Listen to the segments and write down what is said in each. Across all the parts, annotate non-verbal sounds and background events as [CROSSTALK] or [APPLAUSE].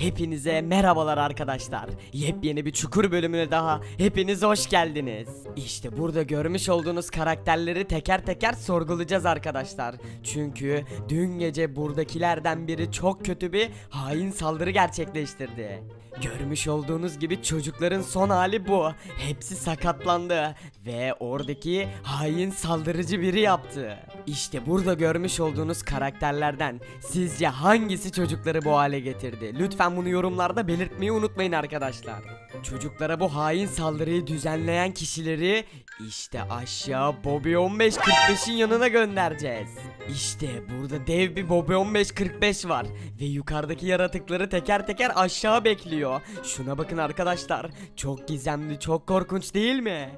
Hepinize merhabalar arkadaşlar. Yepyeni bir çukur bölümüne daha hepiniz hoş geldiniz. İşte burada görmüş olduğunuz karakterleri teker teker sorgulayacağız arkadaşlar. Çünkü dün gece buradakilerden biri çok kötü bir hain saldırı gerçekleştirdi. Görmüş olduğunuz gibi çocukların son hali bu. Hepsi sakatlandı ve oradaki hain saldırıcı biri yaptı. İşte burada görmüş olduğunuz karakterlerden sizce hangisi çocukları bu hale getirdi? Lütfen bunu yorumlarda belirtmeyi unutmayın arkadaşlar. Çocuklara bu hain saldırıyı düzenleyen kişileri işte aşağı Bobby 1545'in yanına göndereceğiz. İşte burada dev bir Bobby 1545 var ve yukarıdaki yaratıkları teker teker aşağı bekliyor. Şuna bakın arkadaşlar. Çok gizemli, çok korkunç değil mi?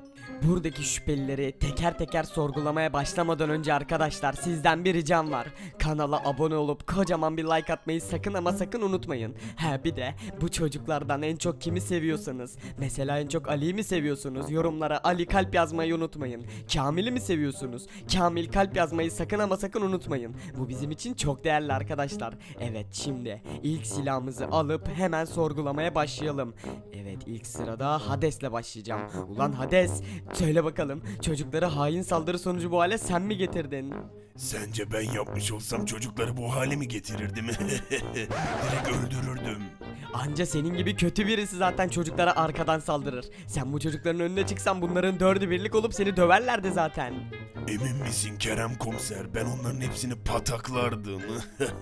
Buradaki şüphelileri teker teker sorgulamaya başlamadan önce arkadaşlar sizden bir ricam var. Kanala abone olup kocaman bir like atmayı sakın ama sakın unutmayın. Ha bir de bu çocuklardan en çok kimi seviyorsanız mesela en çok Ali'yi mi seviyorsunuz? Yorumlara Ali kalp yazmayı unutmayın. Kamil'i mi seviyorsunuz? Kamil kalp yazmayı sakın ama sakın unutmayın. Bu bizim için çok değerli arkadaşlar. Evet şimdi ilk silahımızı alıp hemen sorgulamaya başlayalım. Evet ilk sırada Hades'le başlayacağım. Ulan Hades söyle bakalım çocukları hain saldırı sonucu bu hale sen mi getirdin? Sence ben yapmış olsam çocukları bu hale mi getirirdim? [LAUGHS] Direkt öldürürdüm. Anca senin gibi kötü birisi zaten çocuklara arkadan saldırır. Sen bu çocukların önüne çıksan bunların dördü birlik olup seni döverlerdi zaten. Emin misin Kerem komiser? Ben onların hepsini pataklardım.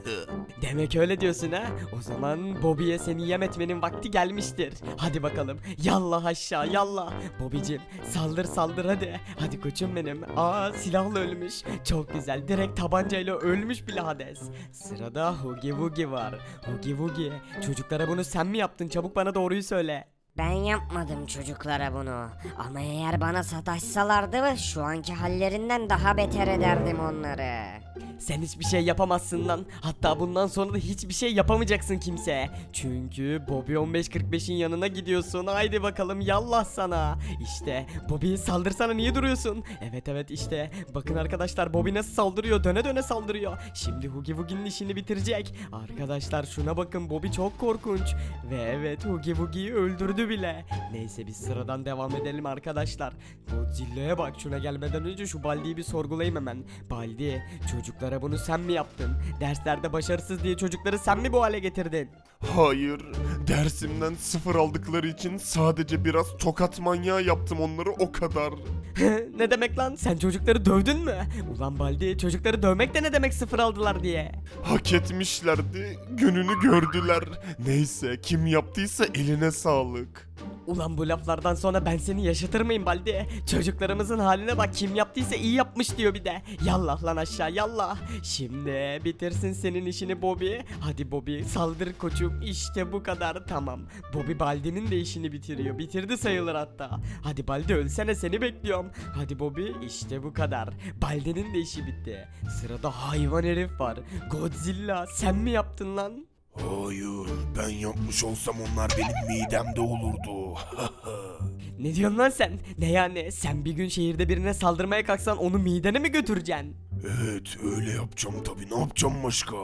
[LAUGHS] Demek öyle diyorsun ha? O zaman Bobby'ye seni yem etmenin vakti gelmiştir. Hadi bakalım. Yallah aşağı yallah. Bobby'cim saldır saldır hadi. Hadi koçum benim. Aa silahla ölmüş. Çok güzel. Direkt tabancayla ölmüş bile Hades. Sırada Hugi Wugi var. Hugi Wugi. Çocuklara bunu sen mi yaptın? Çabuk bana doğruyu söyle. Ben yapmadım çocuklara bunu. Ama eğer bana sataşsalardı şu anki hallerinden daha beter ederdim onları. Sen hiçbir şey yapamazsın lan. Hatta bundan sonra da hiçbir şey yapamayacaksın kimseye. Çünkü Bobby 1545'in yanına gidiyorsun. Haydi bakalım yallah sana. İşte Bobby'ye saldırsana niye duruyorsun? Evet evet işte. Bakın arkadaşlar Bobby nasıl saldırıyor. Döne döne saldırıyor. Şimdi Hugi Wugi'nin işini bitirecek. Arkadaşlar şuna bakın Bobby çok korkunç. Ve evet Hugi Wugi'yi öldürdü bile. Neyse biz sıradan devam edelim arkadaşlar. Godzilla'ya bak şuna gelmeden önce şu Baldi'yi bir sorgulayayım hemen. Baldi çocuklara bunu sen mi yaptın? Derslerde başarısız diye çocukları sen mi bu hale getirdin? Hayır. Dersimden sıfır aldıkları için sadece biraz tokat manyağı yaptım onları o kadar. [LAUGHS] ne demek lan? Sen çocukları dövdün mü? Ulan Baldi çocukları dövmek de ne demek sıfır aldılar diye. Hak etmişlerdi. Gününü gördüler. Neyse kim yaptıysa eline sağlık. Ulan bu laflardan sonra ben seni yaşatır mıyım Baldi? Çocuklarımızın haline bak kim yaptıysa iyi yapmış diyor bir de. Yallah lan aşağı yallah. Şimdi bitirsin senin işini Bobby. Hadi Bobby saldır koçum işte bu kadar tamam. Bobby Baldi'nin de işini bitiriyor. Bitirdi sayılır hatta. Hadi Baldi ölsene seni bekliyorum. Hadi Bobby işte bu kadar. Baldi'nin de işi bitti. Sırada hayvan herif var. Godzilla sen mi yaptın lan? Hayır ben yapmış olsam onlar benim midemde olurdu. [LAUGHS] Ne diyorsun lan sen? Ne yani? Sen bir gün şehirde birine saldırmaya kalksan onu midene mi götüreceksin? evet öyle yapacağım tabi ne yapacağım başka?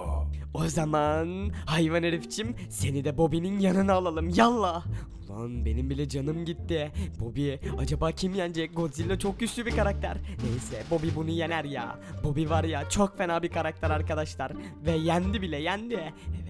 O zaman hayvan herifçim seni de Bobby'nin yanına alalım yallah. Ulan benim bile canım gitti. Bobby acaba kim yenecek? Godzilla çok güçlü bir karakter. Neyse Bobby bunu yener ya. Bobby var ya çok fena bir karakter arkadaşlar. Ve yendi bile yendi. Evet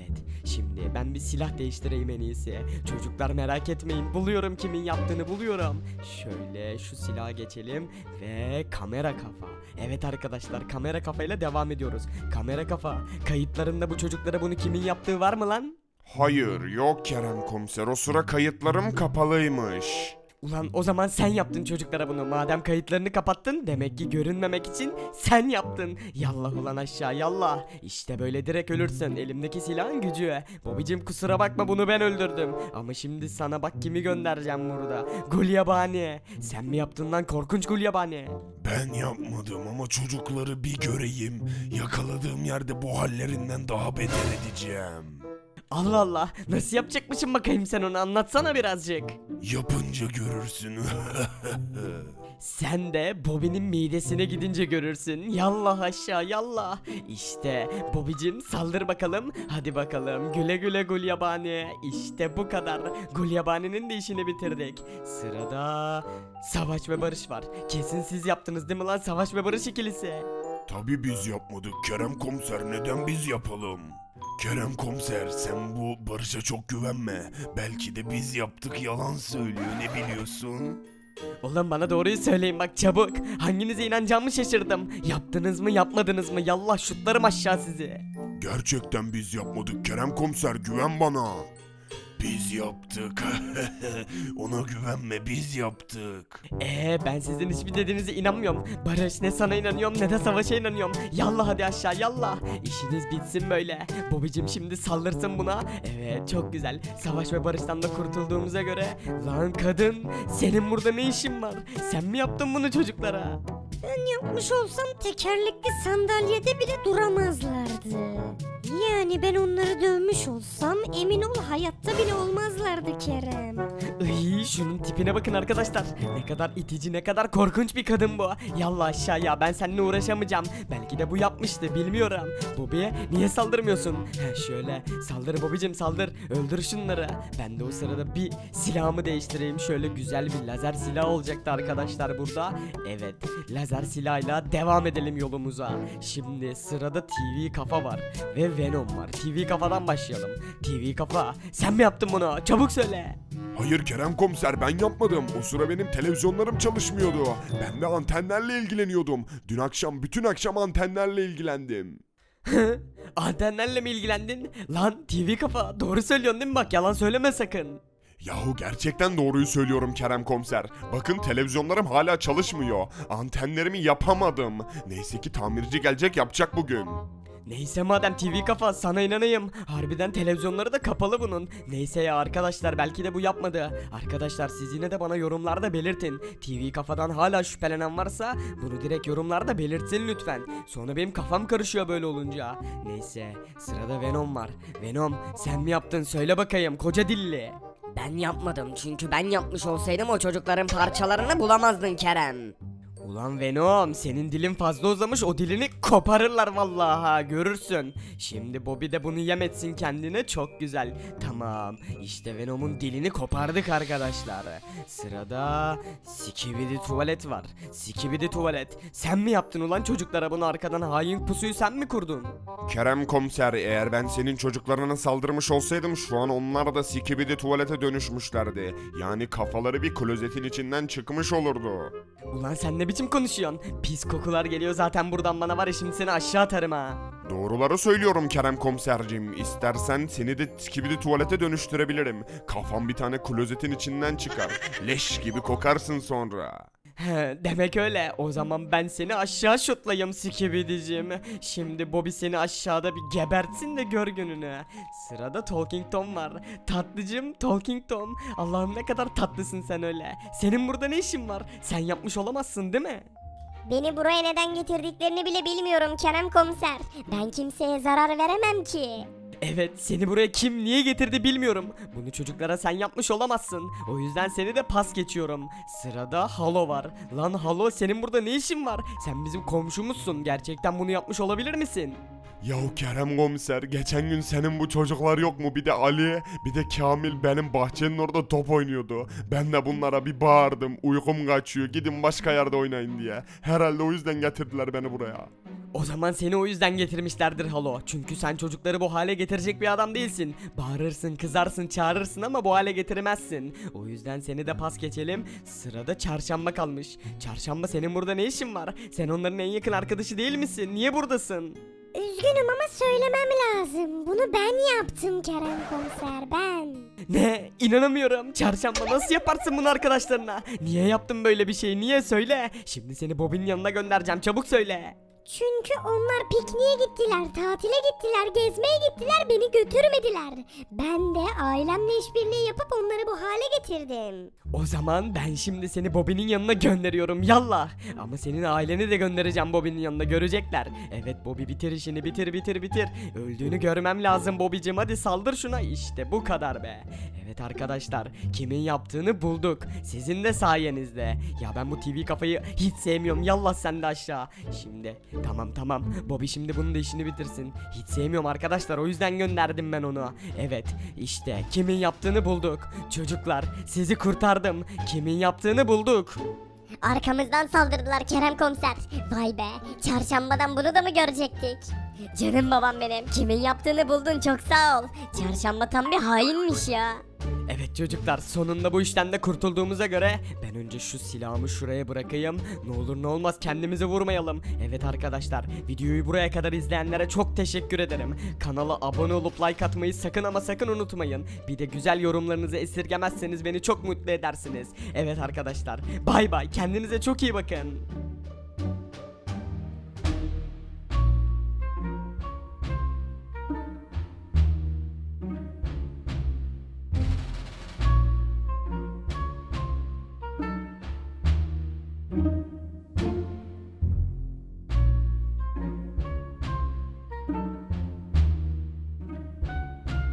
şimdi ben bir silah değiştireyim en iyisi. Çocuklar merak etmeyin buluyorum kimin yaptığını buluyorum. Şöyle şu silaha geçelim ve kamera kafa. Evet arkadaşlar kamera kafayla devam ediyoruz. Kamera kafa kayıtlarında bu çocuklara bunu kimin yaptığı var mı lan? Hayır yok Kerem komiser o sıra kayıtlarım kapalıymış. Ulan o zaman sen yaptın çocuklara bunu. Madem kayıtlarını kapattın demek ki görünmemek için sen yaptın. Yallah ulan aşağı yallah. İşte böyle direkt ölürsün. Elimdeki silahın gücü. Bobicim kusura bakma bunu ben öldürdüm. Ama şimdi sana bak kimi göndereceğim burada. Gulyabani. Sen mi yaptın lan korkunç Gulyabani? Ben yapmadım ama çocukları bir göreyim. Yakaladığım yerde bu hallerinden daha beter edeceğim. Allah Allah. Nasıl yapacakmışım bakayım sen onu anlatsana birazcık. Yapınca görürsün. [LAUGHS] Sen de Bobby'nin midesine gidince görürsün. Yallah aşağı yallah. İşte Bobby'cim saldır bakalım. Hadi bakalım güle güle Gulyabani. İşte bu kadar. Gulyabani'nin de işini bitirdik. Sırada Savaş ve Barış var. Kesin siz yaptınız değil mi lan Savaş ve Barış ikilisi? Tabii biz yapmadık Kerem komiser neden biz yapalım? Kerem komiser sen bu Barış'a çok güvenme. Belki de biz yaptık yalan söylüyor ne biliyorsun? Ulan bana doğruyu söyleyin bak çabuk. Hanginize inanacağımı şaşırdım. Yaptınız mı yapmadınız mı? Yallah şutlarım aşağı sizi. Gerçekten biz yapmadık Kerem komiser güven bana. Biz yaptık. [LAUGHS] Ona güvenme biz yaptık. Ee ben sizin hiçbir dediğinize inanmıyorum. Barış ne sana inanıyorum ne de savaşa inanıyorum. Yallah hadi aşağı yallah. İşiniz bitsin böyle. Bobicim şimdi sallırsın buna. Evet çok güzel. Savaş ve barıştan da kurtulduğumuza göre. Lan kadın senin burada ne işin var? Sen mi yaptın bunu çocuklara? Ben yapmış olsam tekerlekli sandalyede bile duramazlardı. Yani ben onları dövmüş olsam emin ol hayatta bile olmazlardı Kerem. Iy, şunun tipine bakın arkadaşlar. Ne kadar itici ne kadar korkunç bir kadın bu. Yallah aşağıya ben seninle uğraşamayacağım. Belki de bu yapmıştı bilmiyorum. Bobby'ye niye saldırmıyorsun? He şöyle saldır Bobby'cim saldır. Öldür şunları. Ben de o sırada bir silahımı değiştireyim. Şöyle güzel bir lazer silah olacaktı arkadaşlar burada. Evet lazer silahıyla devam edelim yolumuza. Şimdi sırada TV kafa var. Ve Venom var. TV kafadan başlayalım. TV kafa sen mi yaptın bunu? Çabuk söyle. Hayır Kerem komiser ben yapmadım. O sıra benim televizyonlarım çalışmıyordu. Ben de antenlerle ilgileniyordum. Dün akşam bütün akşam antenlerle ilgilendim. [LAUGHS] Antenlerle mi ilgilendin? Lan TV kafa doğru söylüyorsun değil mi bak yalan söyleme sakın. Yahu gerçekten doğruyu söylüyorum Kerem komiser. Bakın televizyonlarım hala çalışmıyor. Antenlerimi yapamadım. Neyse ki tamirci gelecek yapacak bugün. Neyse madem TV kafa sana inanayım. Harbiden televizyonları da kapalı bunun. Neyse ya arkadaşlar belki de bu yapmadı. Arkadaşlar siz yine de bana yorumlarda belirtin. TV kafadan hala şüphelenen varsa bunu direkt yorumlarda belirtsin lütfen. Sonra benim kafam karışıyor böyle olunca. Neyse sırada Venom var. Venom sen mi yaptın söyle bakayım koca dilli. Ben yapmadım çünkü ben yapmış olsaydım o çocukların parçalarını bulamazdın Kerem. Ulan Venom senin dilin fazla uzamış o dilini koparırlar vallahi görürsün. Şimdi Bobby de bunu yem etsin kendine çok güzel. Tamam işte Venom'un dilini kopardık arkadaşlar. Sırada Skibidi tuvalet var. Skibidi tuvalet sen mi yaptın ulan çocuklara bunu arkadan hain pusuyu sen mi kurdun? Kerem komiser eğer ben senin çocuklarına saldırmış olsaydım şu an onlar da sikibidi tuvalete dönüşmüşlerdi. Yani kafaları bir klozetin içinden çıkmış olurdu. Ulan sen ne biçim konuşuyorsun? Pis kokular geliyor zaten buradan bana var ya şimdi seni aşağı atarım ha. Doğruları söylüyorum Kerem komisercim. İstersen seni de skibidi tuvalete dönüştürebilirim. Kafam bir tane klozetin içinden çıkar. Leş gibi kokarsın sonra. Demek öyle. O zaman ben seni aşağı şutlayayım Skibidicim. Şimdi Bobby seni aşağıda bir gebertsin de gör gününü. Sırada Talking Tom var. Tatlıcım Talking Tom. Allah'ım ne kadar tatlısın sen öyle. Senin burada ne işin var? Sen yapmış olamazsın değil mi? Beni buraya neden getirdiklerini bile bilmiyorum Kerem komiser. Ben kimseye zarar veremem ki. Evet seni buraya kim niye getirdi bilmiyorum. Bunu çocuklara sen yapmış olamazsın. O yüzden seni de pas geçiyorum. Sırada Halo var. Lan Halo senin burada ne işin var? Sen bizim komşumuzsun. Gerçekten bunu yapmış olabilir misin? Yahu Kerem komiser geçen gün senin bu çocuklar yok mu? Bir de Ali bir de Kamil benim bahçenin orada top oynuyordu. Ben de bunlara bir bağırdım. Uykum kaçıyor gidin başka yerde oynayın diye. Herhalde o yüzden getirdiler beni buraya. O zaman seni o yüzden getirmişlerdir Halo. Çünkü sen çocukları bu hale getirecek bir adam değilsin. Bağırırsın, kızarsın, çağırırsın ama bu hale getiremezsin. O yüzden seni de pas geçelim. Sırada çarşamba kalmış. Çarşamba senin burada ne işin var? Sen onların en yakın arkadaşı değil misin? Niye buradasın? Üzgünüm ama söylemem lazım. Bunu ben yaptım Kerem komiser ben. Ne? İnanamıyorum. Çarşamba nasıl yaparsın bunu arkadaşlarına? Niye yaptın böyle bir şey? Niye söyle? Şimdi seni Bobby'nin yanına göndereceğim. Çabuk söyle. Çünkü onlar pikniğe gittiler, tatile gittiler, gezmeye gittiler, beni götürmediler. Ben de ailemle işbirliği yapıp onları bu hale getirdim. O zaman ben şimdi seni Bobby'nin yanına gönderiyorum yallah. Ama senin aileni de göndereceğim Bobby'nin yanına görecekler. Evet Bobby bitir işini bitir bitir bitir. Öldüğünü görmem lazım Bobby'cim hadi saldır şuna işte bu kadar be. Evet arkadaşlar kimin yaptığını bulduk. Sizin de sayenizde. Ya ben bu TV kafayı hiç sevmiyorum yallah sen de aşağı. Şimdi tamam tamam Bobby şimdi bunun da işini bitirsin. Hiç sevmiyorum arkadaşlar o yüzden gönderdim ben onu. Evet işte kimin yaptığını bulduk. Çocuklar sizi kurtardım. Kimin yaptığını bulduk. Arkamızdan saldırdılar Kerem komiser. Vay be çarşambadan bunu da mı görecektik? Canım babam benim kimin yaptığını buldun çok sağ ol. Çarşamba tam bir hainmiş ya. Evet çocuklar sonunda bu işten de kurtulduğumuza göre ben önce şu silahımı şuraya bırakayım. Ne olur ne olmaz kendimizi vurmayalım. Evet arkadaşlar videoyu buraya kadar izleyenlere çok teşekkür ederim. Kanala abone olup like atmayı sakın ama sakın unutmayın. Bir de güzel yorumlarınızı esirgemezseniz beni çok mutlu edersiniz. Evet arkadaşlar bay bay kendinize çok iyi bakın.